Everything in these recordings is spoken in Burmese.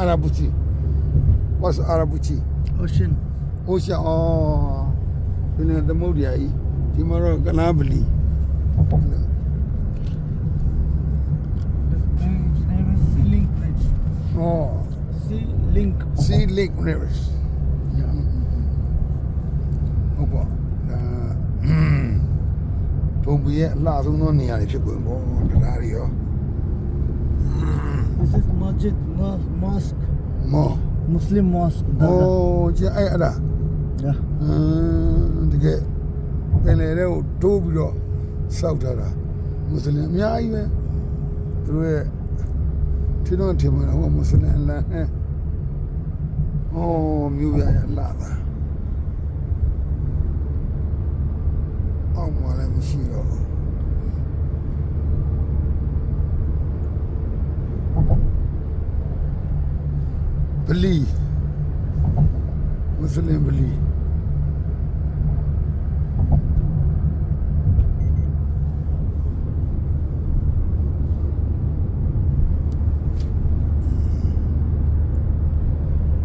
Arabuchi. What's Arabuchi? Ocean. Ocean. Oh. ဒီနေ့သမုဒ္ဒရာကြီးဒီမှာတော့ကနာပလီ This bridge name is Sea Link Bridge. ဩ Sea Link. Sea Lake Rivers Yeah. ဟုတ်ပါဒါဘုံဘီရဲ့အလှဆုံးသောနေရာတွေဖြစ်ကုန်ပေါ့တရားတွေရော This is Masjid Mo- Mosque. မော Muslim Mosque. โอ้ Dada. ကျအဲ့အဲ့ဒါ Yeah. အင်းတကယ်ပင်လေတွေကိုတိုးပြီးတော့စောက်ထားတာမွတ်စလင်အများကြီးပဲသူတို့ရဲ့ထင်းတော့ထင်မှာဟောမွတ်စလင်အလံဟဲ့ဩမြို့ရရလာတာအောက်မှာလည်းမရှိတော့ဘူးဗ လီမွတ်စလင်ဗလီ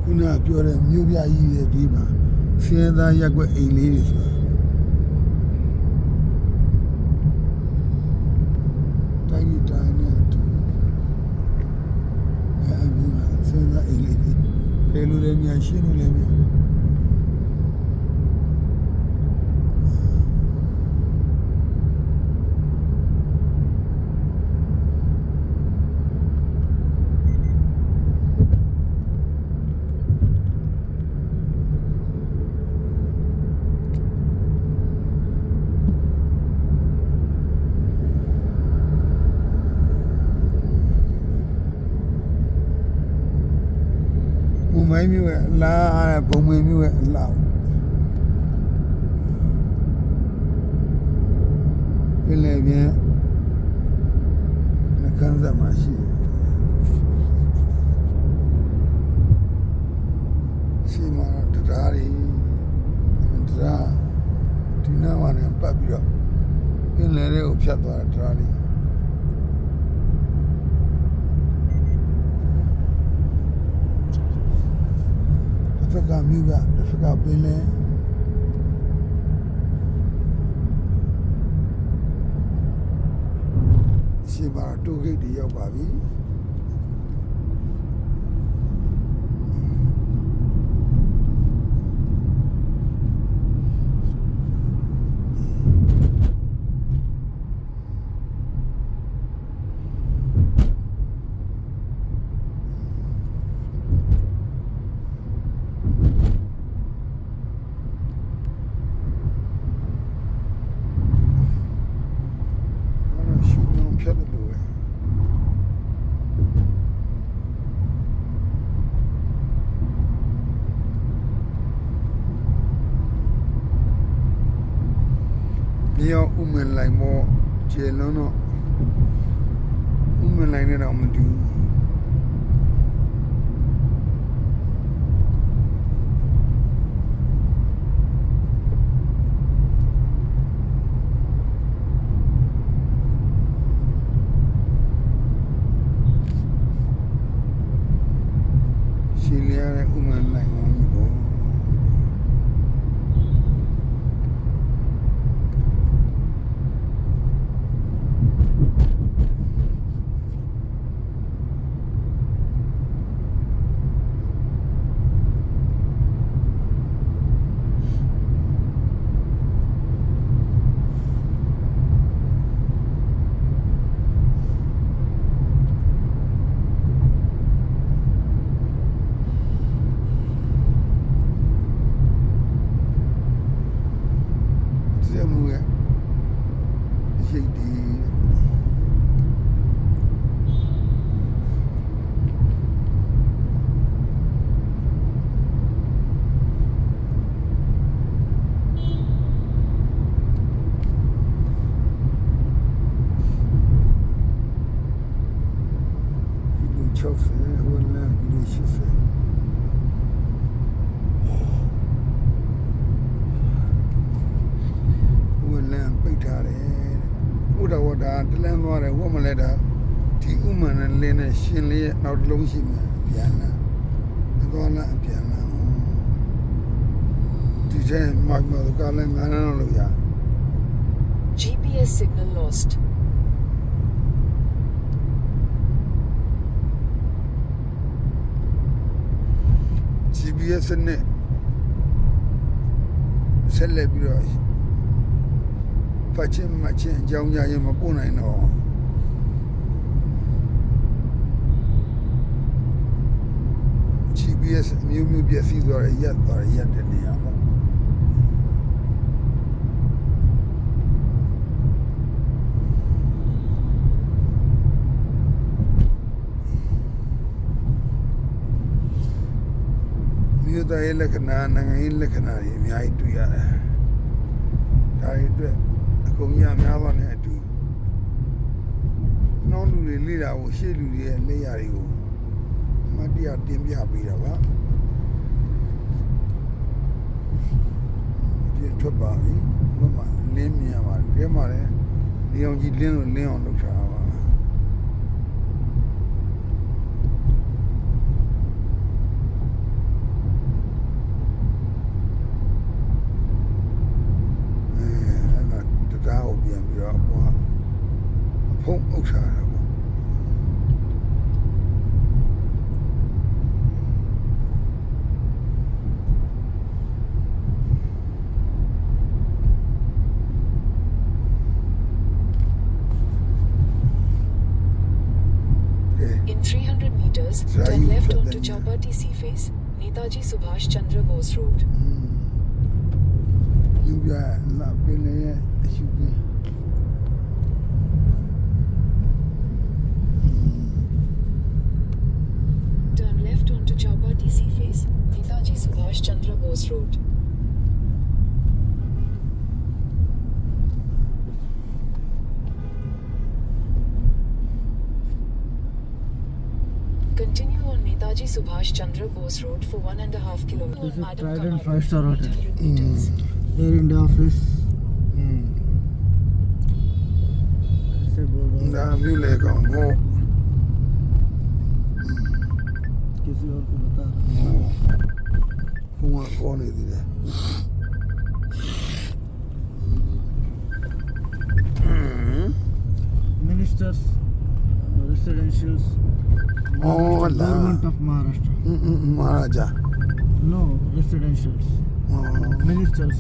ခုနကပြောတဲ့မြို့ပြကြီးရဲ့ဒီမှာစင်းသားရက်ွက်အိမ်လေးတွေဆိုတာတိုင်းကြီးတိုင်းနဲ့အတူအဲဒီမှာစင်းသားအိမ်လေးတွေ ဖေလူလည်းများရှင်းလို့လည်းများမုံ မိုင်းမြို့ရဲ့အလားဘုံမင်းမြို့ရဲ့အလားပြင်လေပြန်နှကန်းစမှာရှိတယ်ရှိမှာတော့တရားတွေတရားဒီနာမနဲ့ပတ်ပြီးတော့ပြင်လေတွေကိုဖြတ်သွားတာတရားတွေ ဖက်ကမြို့ကတစ်ဖက်ကပင်လဲရှိပါတော့တိုးဂိတ်တွေရောက်ပါပြီအဲ့တော့ရှူအောင်ဖြတ်တယ်လို့ပဲ မြောက်ဥမင်လိုက်မောကျေလုံးတော့ဥမင်လိုက်နဲ့တော့မတူဘူးရှင်းလျားတဲ့ဥမင်လိုက်မောကြီးပေါ့စက်မှုရဲ့ အရှိတ်ဒီဒီလိုချောက်ဆယ်ဟိုလမ်းဒီလိုရှိဆယ် ဝလံပိတ်ထားတယ်ဥဒဝဒါ တလန်းသွားတယ်ဝမလဲတာဒီဥမ္မာနဲ့လင်းနဲ့ရှင်လေးရဲ့နောက်တစ်လုံးရှိမှပြန်လာသွားလာအပြန်လာဒီချိန်မိုက်မှာကလည်းငါးနန်းလို့ရ GPS signal lost. ။ GPS နဲ့ဆက်လက်ပြီးတော့ ဖတ်ချင်းမှတ်ချင်းအကြောင်းကြားရင်မပို့နိုင်တော့ GPS အမျိုးမျိုးပြည့်စည်သွားရရက်သွားရရက်တဲ့နေရာပေါ့မြို့သားရဲ့လက္ခဏာနိုင်ငံရေးလက္ခဏာတွေအများကြီးတွေ့ရတယ်။ဒါတွေအတွက် အကုန်ကြီးအများသောနဲ့အတူနောက်လူတွေလေ့လာဖို့ရှေ့လူတွေရဲ့လက်ရာတွေကိုမတ်တရားတင်ပြပေးတာပါဒီထွက်ပါပြီဘယ်မှာလင်းမြင်ပါဒီမှာလည်းလင်းအောင်ကြီးလင်းလို့လင်းအောင်လုပ်ထားတာပါအဲအဲ့ဒါတရားကိုပြန်ပြီး တော့ဟိုအဖုံးအုပ်ထားတာပေါ့ကဲ In 300 meters, Right, turn left but onto then- Chowpatty Sea Face, Netaji Subhash Chandra Bose Road. ယူပြလာပ this road. Continue on Netaji Subhash Chandra Bose Road for one and a half kilometers. This is Trident Five Star Hotel. Mm. Air India office. Mm. किसी और को बता रहा हूँ പോകണം ഇതിന് ministers residentials Oh, Allah. Government of Maharashtra. Mm, mm, mm, Maharaja. No, residentials. Oh. Ministers.